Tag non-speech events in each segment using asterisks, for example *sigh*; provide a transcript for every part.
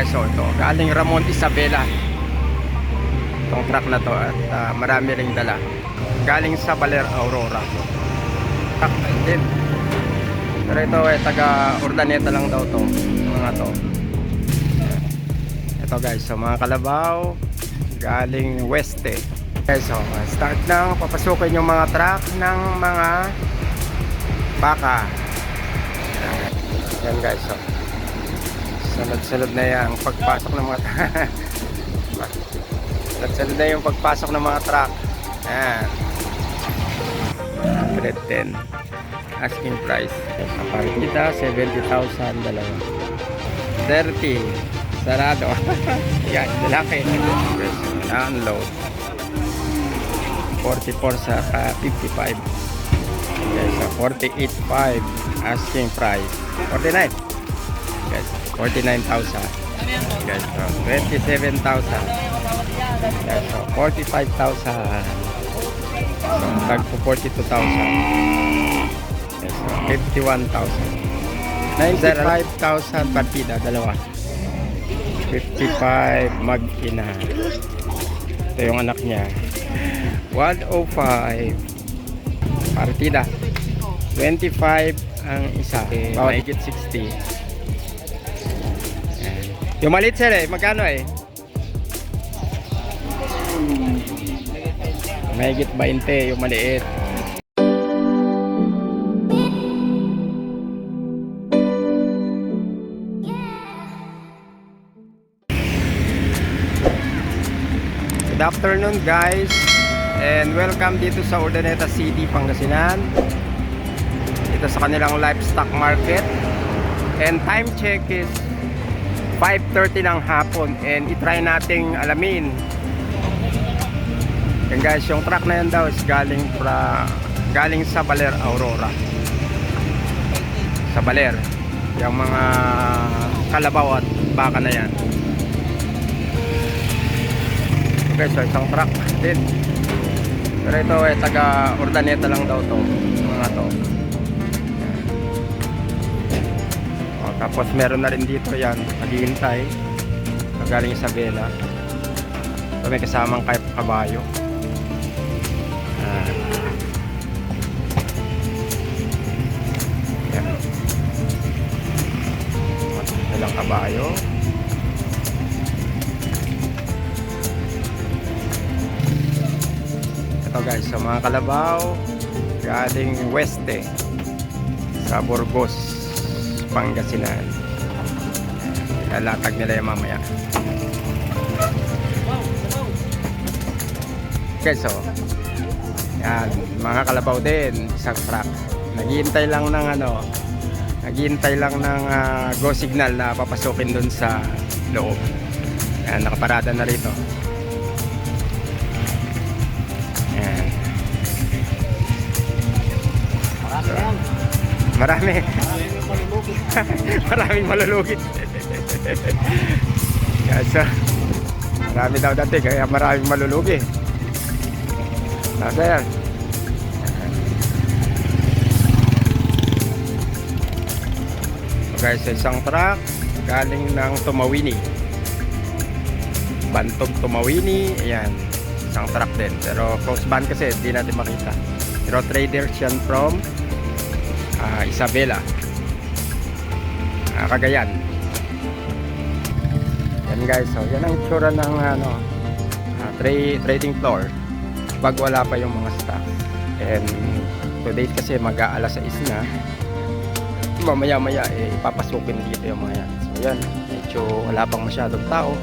guys, so ito. Galing Ramon Isabela. Itong truck na to at ah, marami ring dala. Galing sa Baler Aurora. Truck din. Pero ito eh, taga Urdaneta lang daw to. Mga to. Ito guys, so mga kalabaw. Galing Weste. Okay, so uh, start na papasukin yung mga truck ng mga baka. Yan guys, so. Sunod-sunod na yan pagpasok ng mga *laughs* Sunod-sunod na yung pagpasok ng mga truck. Yan. 110 asking price. Sa partida, 70,000 dalawa. 30 sarado. *laughs* Yan, lalaki. Unload. 44 sa ah, 55. Okay, so 48.5 asking price. 49. Yes, 49,000. Yes, so 27,000. Yes, so 45,000. So, tag po 42,000. Yes, so 51,000. 95,000 partida, dalawa. 55 mag-ina. Ito yung anak niya. 105 partida. 25 ang isa. Mahigit 60. Yung malit sir eh, magkano eh? Mahigit 20 yung maliit. Good afternoon guys and welcome dito sa Urdaneta City, Pangasinan dito sa kanilang livestock market and time check is 5.30 ng hapon and itry nating alamin yan guys yung truck na yan daw is galing fra, galing sa Baler Aurora sa Baler yung mga kalabaw at baka na yan Okay, so isang truck din. Pero ito eh, taga Urdaneta lang daw to. Mga to. Tapos meron na rin dito yan, naghihintay. Galing sa Vela. So, may kasamang kay kabayo. Yan. Yan. Ilang kabayo. Ito guys, sa mga kalabaw galing Weste sa Burgos, Pangasinan. Lalatag nila yung mamaya. Okay, so yan, mga kalabaw din, isang truck. Naghihintay lang ng ano, naghihintay lang ng ah, go signal na papasukin dun sa loob. Yan, nakaparada na rito. Yan. Marami. *laughs* Maraming malulugi. *laughs* Yan, so, marami daw dati, kaya maraming malulugi. Nasa yan. Sa isang truck, galing ng Tumawini. Bantog Tumawini, ayan. Isang truck din. Pero close ban kasi, hindi natin makita. Pero traders yan from ah, Isabela. Ah, Cagayan. Yan guys, so yan ang itsura ng ano, ah, tra- trading floor pag wala pa yung mga stock. And today kasi mag-aalas 6 na. Mamaya maya eh papasukin dito yung mga yan. So yan, medyo wala pang masyadong tao.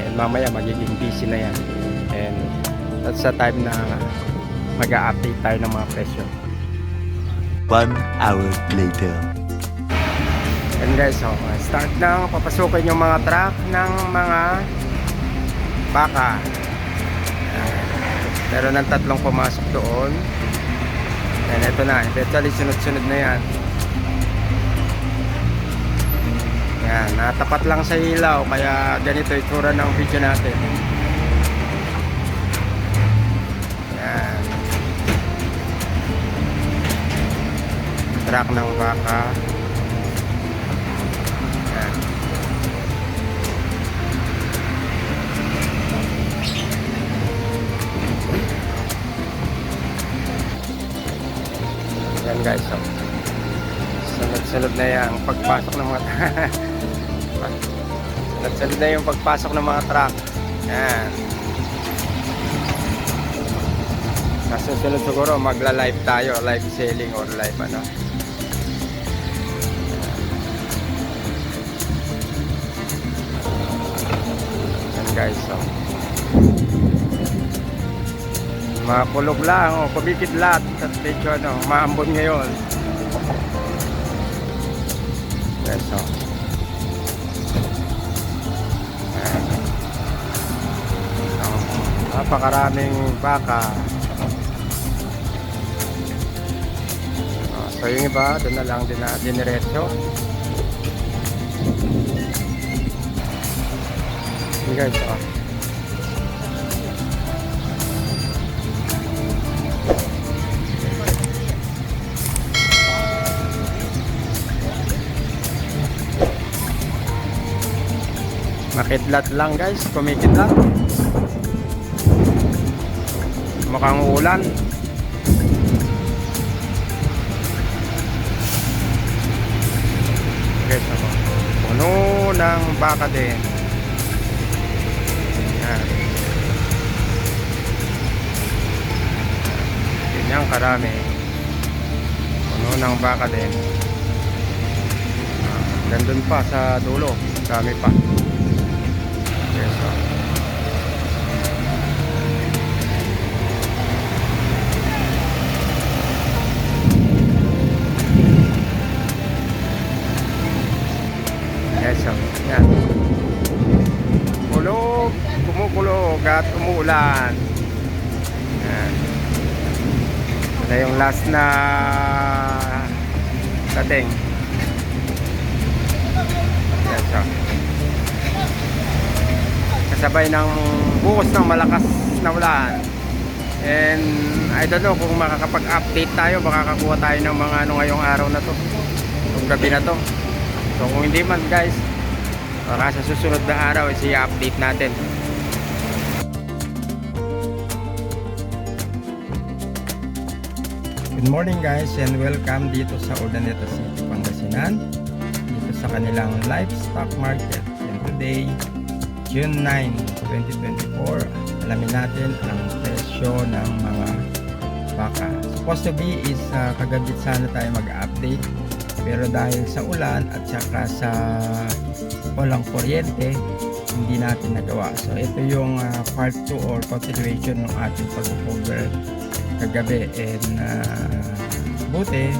And mamaya magiging busy na yan. And that's the time na mag-a-update tayo ng mga presyo. One hour later. Guys, so, uh, start na papasukin yung mga truck ng mga baka. Meron ng tatlong pumasok doon. And ito na, eventually sunod-sunod na yan. Yan, natapat lang sa ilaw kaya ganito itsura ng video natin. Yan. Truck ng baka. Guys. So, sunod-sunod na yung pagpasok ng mga *laughs* sunod-sunod na yung pagpasok ng mga truck. Yan. Sa susunod siguro magla-live tayo, live selling or live ano. Yan guys, so. Makulog lang, oh, kumikit lahat. At medyo ano, maambon ngayon. Yes. So, napakaraming baka. Oh, so yung iba, doon na lang din na diniretso. Hey guys, oh. Makidlat lang guys, kumikidlat. Mukhang ulan. Guys, ako. Puno ng baka din. Yan. Ganyan karami. Puno ng baka din. Ah, Gandun pa sa dulo. Dami pa. Yes, so. Yes, so. Yan. Kulog, kumukulog at umuulan. Yan. Ito yung last na dating. Yes, so kasabay ng buhos ng malakas na ulan. And I don't know kung makakapag-update tayo, makakakuha tayo ng mga ano ngayong araw na to. Kung gabi na to. So kung hindi man guys, baka sa susunod na araw i-update natin. Good morning guys and welcome dito sa Urdaneta City, Pangasinan. Dito sa kanilang livestock market. And today, June 9, 2024, alamin natin ang presyo ng mga baka. Supposed to be is uh, kagabi sana tayo mag-update. Pero dahil sa ulan at saka sa walang kuryente, hindi natin nagawa. So ito yung uh, part 2 or continuation ng ating pag-cover kagabi. And uh, buti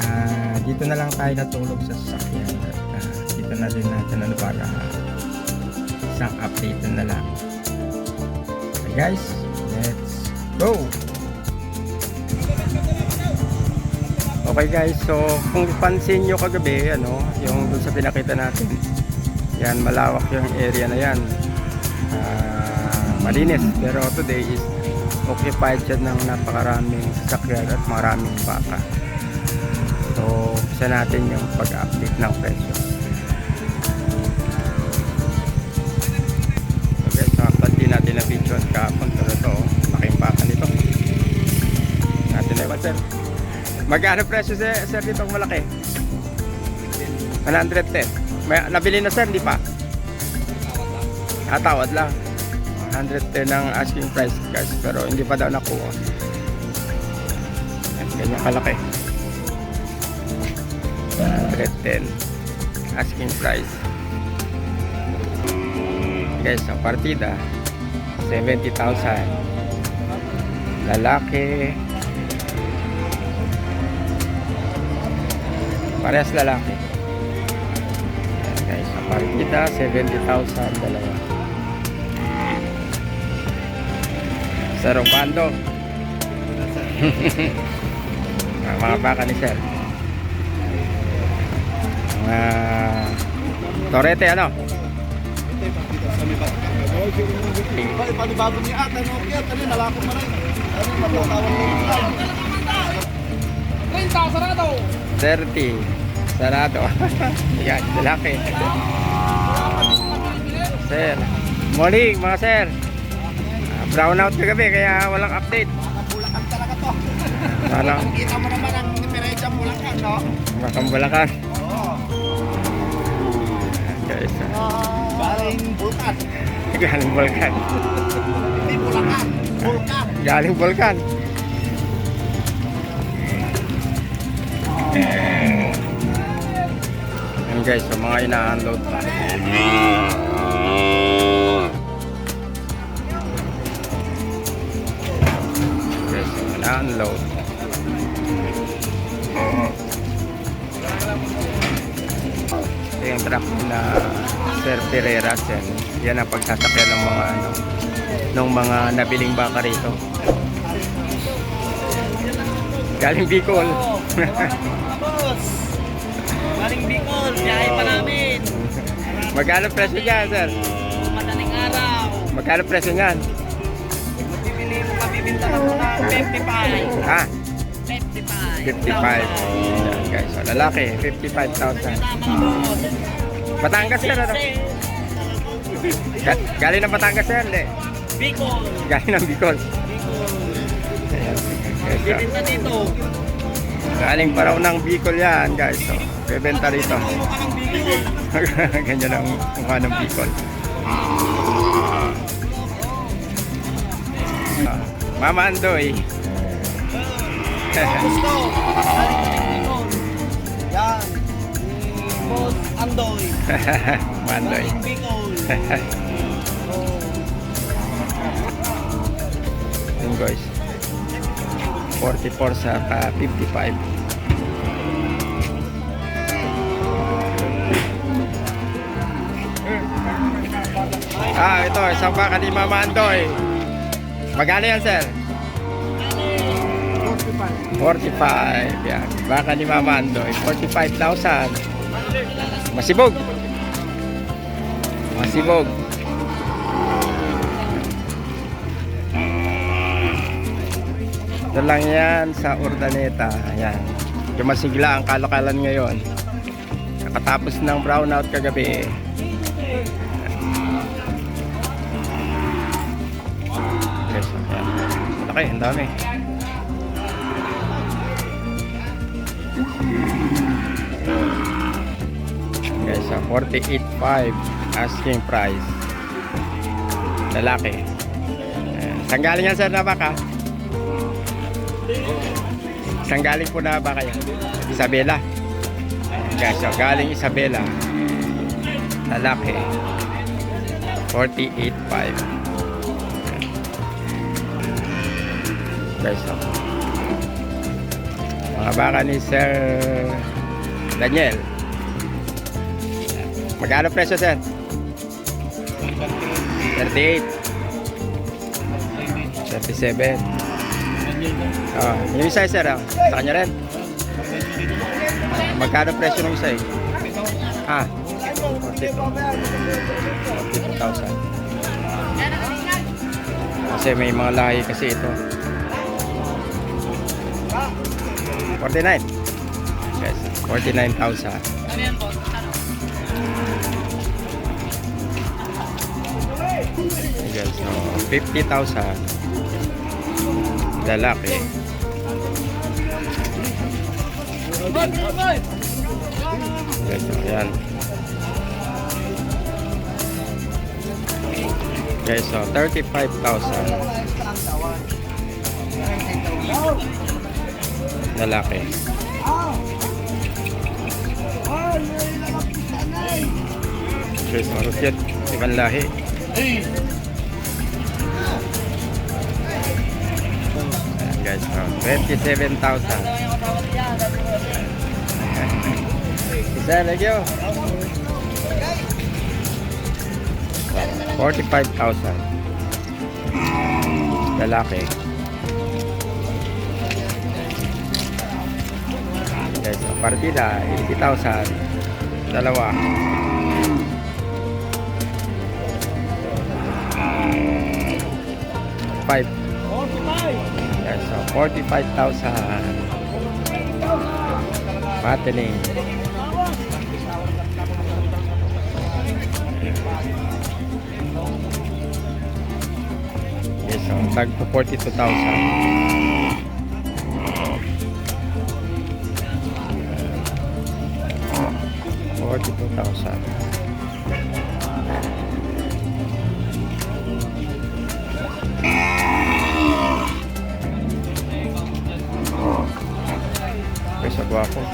uh, dito na lang tayo natulog sa sasakyan. At uh, dito na din natin ano para isang update na lang. So guys, let's go! Okay guys, so kung pansin nyo kagabi, ano, yung dun sa pinakita natin, yan, malawak yung area na yan. Ah, malinis, pero today is occupied siya ng napakaraming sasakyan at maraming baka. So, isa natin yung pag-update ng presyo. Sir. Magkano presyo sir, sir dito malaki? 110. May, nabili na sir, di pa? Ah, tawad lang. 110 ang asking price guys pero hindi pa daw nakuha. Yan, Ganyan kalaki. 110 asking price. Guys, ang partida 70,000. Lalaki Parehas lalaki. Yan, guys, *laughs* ang partida 70,000 dalawa. Sa Robando. Ah, mga baka ni Sir. Mga Torete ano? Panibago niya ata, no? Kaya tali, nalakot mo rin. Ano, mapatawag mo rin. 30, sarado! 30. Sarado. *laughs* Yan, lalaki. Sir. Morning mga sir. Ah, Brown out kagabi kaya walang update. Nakabulakan talaga to. Parang Kita mo naman ang diferensya yan, no? makambalakan. Oo. Guys, *laughs* ah, Galing bulkan. galing Balkan. Hindi bulakan. Bulkan. Galing Balkan. Guys, so mga ina-unload pa. Guys, so ina-unload. Ito yung truck na Sir Pereira Sen. Yan ang pagsasakyan ng mga ano, ng mga nabiling baka rito. Galing Bicol. *laughs* Galing Bicol, biyahe pa namin. Magkano presyo niyan, sir? Madaling araw. Magkano presyo niyan? Mabibili mo, mabibinta ka mo ng 55. Ah, 55. 55. Yan guys, so lalaki, 55,000. Tama boss. Batangas sir, ano? Ga- galing ng Batangas sir, hindi. Bicol. Galing ng Bicol. Bicol. Bibinta dito. Galing pa raw ng Bicol yan, guys. So, bebenta rito. *laughs* Ganyan ang mukha ng Bicol. Ah, Mama Andoy. Yan. Boss Andoy. *laughs* Andoy. Bicol. Yun guys. 44 sa ah, 55. Ah, ito, isang baka ni Mama. Magkano yan, sir? 45. Yan. Baka ni Mama Andoy. 45,000. Masibog. Masibog. Ito lang yan sa Urdaneta. Ayan. Yung masigla ang kalakalan ngayon. Kakatapos ng brownout kagabi. Yes, ayan. Malaki, ang dami. Guys, sa 48.5 asking price. Lalaki. Saan galing yan sir na baka? Saan galing po na baka yan? Isabela. Guys, so galing Isabela. Lalaki. 48.5. Ayan. Guys, so. Mga baka ni Sir Daniel. Magkano presyo, sir? 38. 37. Ah, yung isa, sir, ah. Sa kanya rin. Magkano presyo ng isa, eh? Ah, 42. 42,000. Kasi may mga lahi kasi ito. 49. Yes, 49,000. Ano yan? Ano? Ayan, so 50,000 lalaki. So ayan. Okay, so 35,000 lalaki. So Rusyat, ibang lahi. Guys, so 27,000. Isa, thank you. 45,000. Lalaki. Guys, so partida, 80,000. Dalawa. Five. Ayan, so 45,000. Patling. Okay, so tag po 42,000. Forty-two thousand. malaki sa guwapo.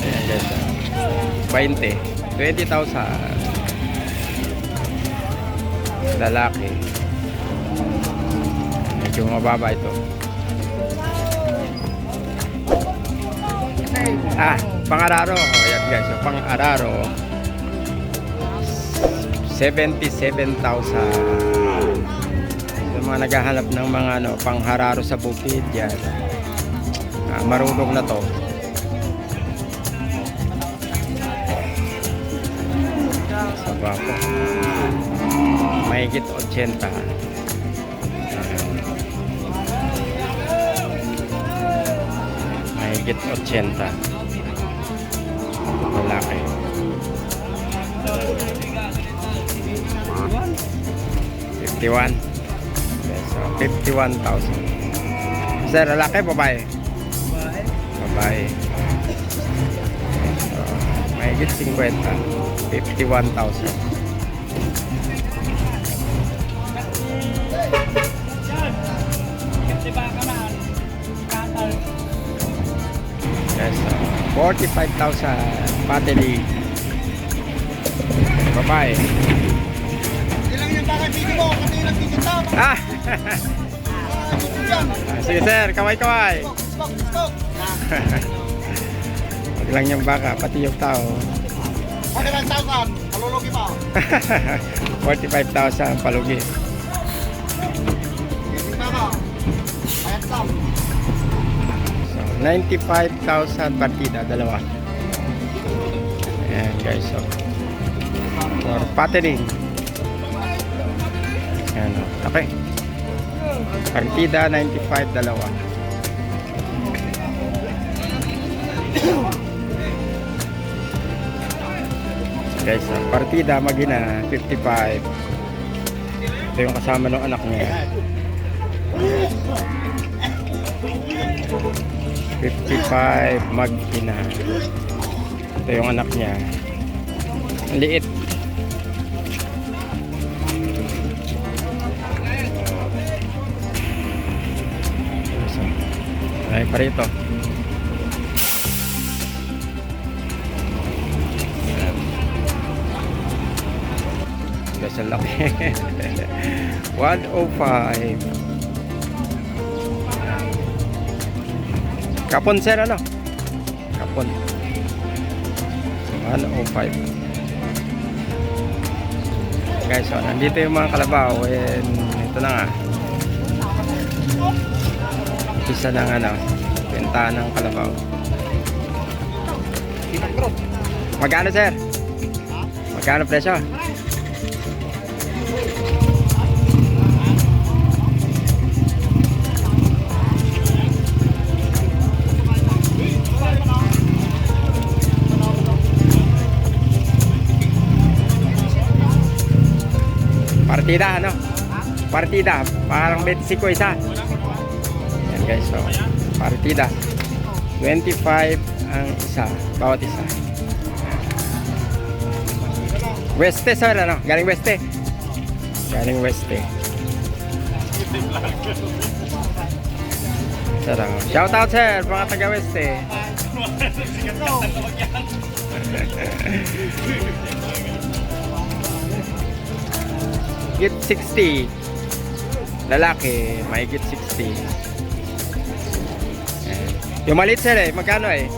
Ayan guys. Ah. 20. 20,000. Lalaki. Medyo mababa ito. Ah, pangararo. Ayan guys, yung pangararo. 77,000 mga naghahanap ng mga ano, panghararo sa bukid yan. Ah, marunong na to. Sa bako mahigit 80 ah. mahigit 80 malaki Tiwan. 51,000. Sir, lalaki babae? Babae. Babae. So, may git 50. 51,000. Yes, so, 45,000 patili. Babae. Ilang yung bakit dito mo? Kasi ilang dito Ah! *laughs* Sige sir, kaway-kaway. *laughs* Huwag lang yung baka, pati yung tao. Bakit ang tawag? Malulugi pa. *laughs* 45,000 palugi. Lang. So, 95,000 partida, dalawa. Ayan guys, so. For patterning. Ayan, oh. okay. Partida, 95, dalawa. *coughs* guys, so, partida, magina, 55. Ito yung kasama ng anak niya. 55 mag-ina. Ito yung anak niya. Liit. Pa rito. Guys, ang laki. *laughs* 105. Kapon sir ano? Kapon. 105. Guys, so nandito yung mga kalabaw and ito na nga. Isa ng ano, benta ng kalabaw. Magkano sir? Magkano presyo? Partida ano? Partida, parang 25 isa. Yan guys, so partida. 25 ang isa, bawat isa. Weste sir ano? Galing Weste. Galing Weste. Sir, ano? Shout out sir, mga taga Weste. Git 60. Lalaki, may git 60. Yung maliit sir eh, magkano eh?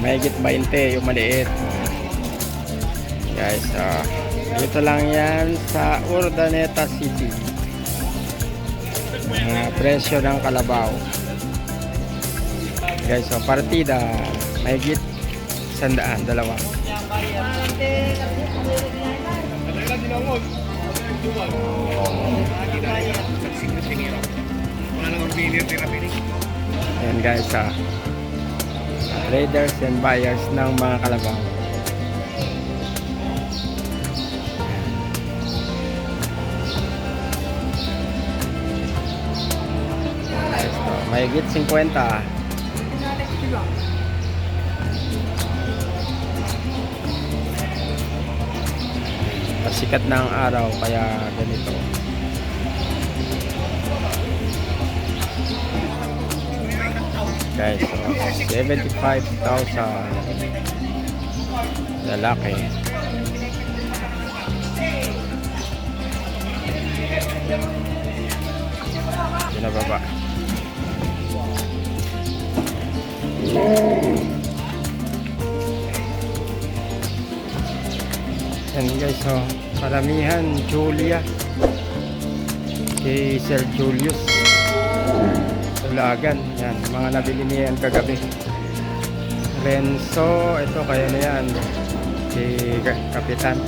May git 20 yung maliit. Guys, ah, dito lang yan sa Urdaneta City. Mga presyo ng kalabaw. Guys, so partida, may git sandaan, dalawa. Ayan guys, ah, traders and buyers ng mga kalabaw. To, mahigit 50. Pasikat na ang araw kaya ganito. Guys, so 75,000 lalaki. Yun na baba. Yan guys, so paramihan Julia kay Sir Julius Sulagan yan mga nabili niya yan kagabi. Renzo ito kaya na yan. Ka- Kapitan.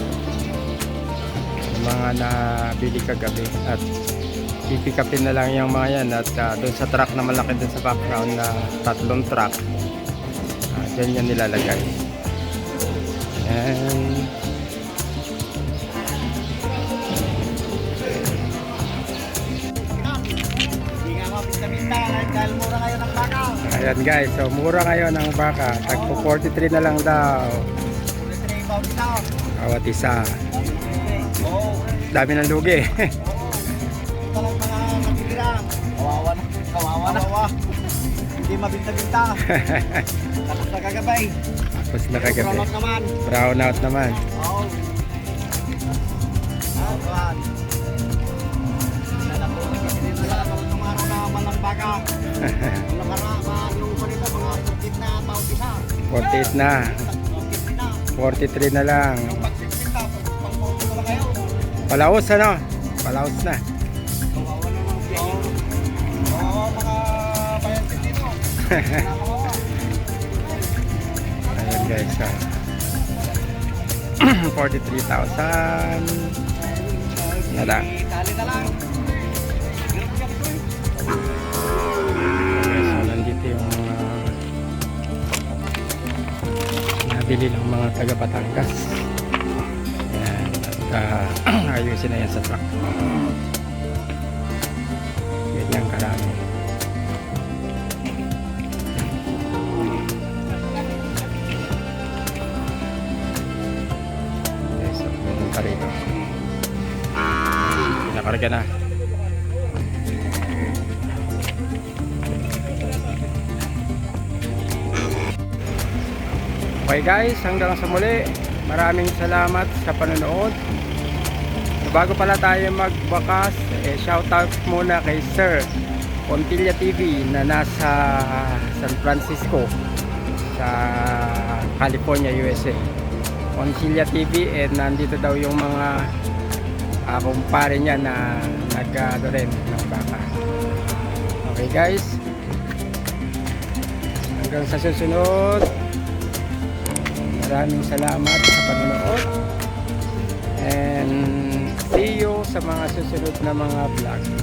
Mga nabili kagabi. At pipikapin na lang yung mga yan. At uh, doon sa truck na malaki doon sa background na tatlong truck. Uh, dyan yan nilalagay. And dahil mura ngayon ang baka. Ayan guys, so mura ngayon ang baka. Tagpo 43 na lang daw. Ulit na yung bawat isa. Bawat isa. Oo. Dami ng lugi. Ito lang mga nakikira. Kawawa na. Kawawa na. Kawawa. Hindi mabinta-binta. *laughs* Tapos na kagabay. Tapos nakagabi. Promote naman. Brown out naman. Oo. Ah, tuwan. Sana po nagkakilin na lang ako ng araw na malang baka. Yung nakarama, yung pa nito, mga 14 na taon isa. 48 na. 14 na. 43 na lang. Yung pag-16 na, pang-photo na kayo. Palaos ano? Palaos na. *laughs* Ayan guys. So. 43,000 na lang. Nabili ng mga taga Batangas. Ayan, at ah, *clears throat* ayusin na yan sa truck. Ganyan karami. Okay, so meron pa rito. Pinakarga na. Okay guys, hanggang sa muli. Maraming salamat sa panonood. Bago pala tayo magbakas, eh, shoutout muna kay Sir Pontilla TV na nasa San Francisco sa California, USA. Pontilla TV and nandito daw yung mga uh, kumpare niya na nag-ano rin ng baka. Okay guys, hanggang sa susunod. Maraming salamat sa panonood. And see you sa mga susunod na mga vlog.